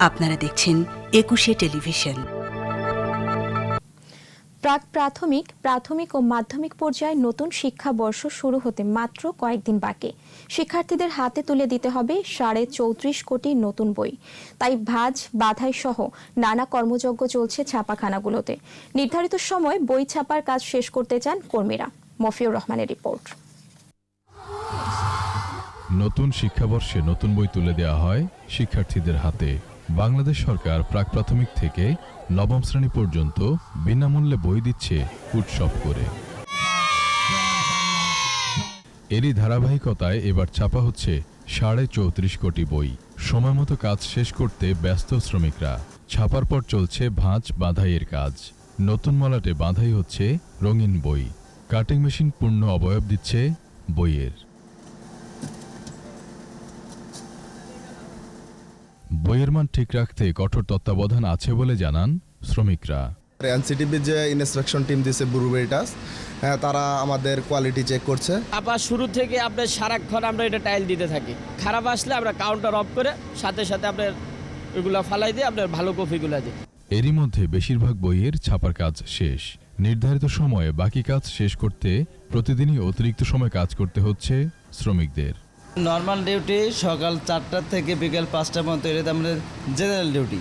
আপনারা দেখছেন একুশে টেলিভিশন। প্রাক প্রাথমিক প্রাথমিক ও মাধ্যমিক পর্যায়ে নতুন শিক্ষাবর্ষ শুরু হতে মাত্র কয়েকদিন বাকি। শিক্ষার্থীদের হাতে তুলে দিতে হবে সাড়ে চৌত্রিশ কোটি নতুন বই। তাই ভাজ বাধাই সহ নানা কর্মযজ্ঞ চলছে ছাপাখানাগুলোতে। নির্ধারিত সময় বই ছাপার কাজ শেষ করতে চান কর্মীরা। মফিউর রহমানের রিপোর্ট। নতুন শিক্ষাবর্ষে নতুন বই তুলে দেওয়া হয় শিক্ষার্থীদের হাতে। বাংলাদেশ সরকার প্রাক প্রাথমিক থেকে নবম শ্রেণি পর্যন্ত বিনামূল্যে বই দিচ্ছে উৎসব করে। এরই ধারাবাহিকতায় এবার ছাপা হচ্ছে সাড়ে চৌত্রিশ কোটি বই। সময় মতো কাজ শেষ করতে ব্যস্ত শ্রমিকরা। ছাপার পর চলছে ভাঁজ বাঁধাইয়ের কাজ। নতুন মলাটে বাঁধাই হচ্ছে রঙিন বই। কাটিং মেশিন পূর্ণ অবয়ব দিচ্ছে বইয়ের। বইয়ের মান ঠিক রাখতে কঠোর তত্ত্বাবধান আছে বলে জানান শ্রমিকরা। এনসিটিভির যে ইনস্ট্রাকশন টিম দিছে বুরুবেরিটাস হ্যাঁ তারা আমাদের কোয়ালিটি চেক করছে। আবার শুরু থেকে আপনার সারাক্ষণ আমরা এটা টাইল দিতে থাকি। খারাপ আসলে আমরা কাউন্টার অফ করে সাথে সাথে আপনার ওইগুলো ফালাই দিয়ে আপনার ভালো কফিগুলো দিই। এরই মধ্যে বেশিরভাগ বইয়ের ছাপার কাজ শেষ। নির্ধারিত সময়ে বাকি কাজ শেষ করতে প্রতিদিনই অতিরিক্ত সময় কাজ করতে হচ্ছে শ্রমিকদের। নর্মাল ডিউটি সকাল চারটার থেকে বিকেল পাঁচটার মতো এটা আমাদের জেনারেল ডিউটি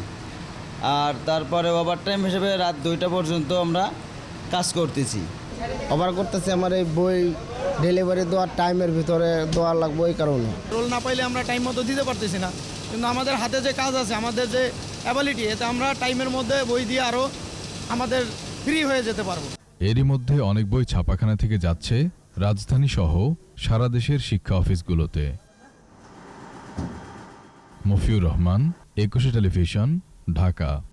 আর তারপরে ওভার টাইম হিসেবে রাত দুইটা পর্যন্ত আমরা কাজ করতেছি। অফার করতেছি আমার এই বই ডেলিভারি দেওয়ার টাইমের ভিতরে দেওয়া লাগবে এই কারণে। রোল না পাইলে আমরা টাইম মতো দিতে পারতেছি না। কিন্তু আমাদের হাতে যে কাজ আছে আমাদের যে অ্যাবিলিটি এতে আমরা টাইমের মধ্যে বই দিয়ে আরও আমাদের ফ্রি হয়ে যেতে পারব। এরই মধ্যে অনেক বই ছাপাখানা থেকে যাচ্ছে। রাজধানী সহ সারা দেশের শিক্ষা অফিসগুলোতে। মফিউর রহমান একুশে টেলিভিশন ঢাকা।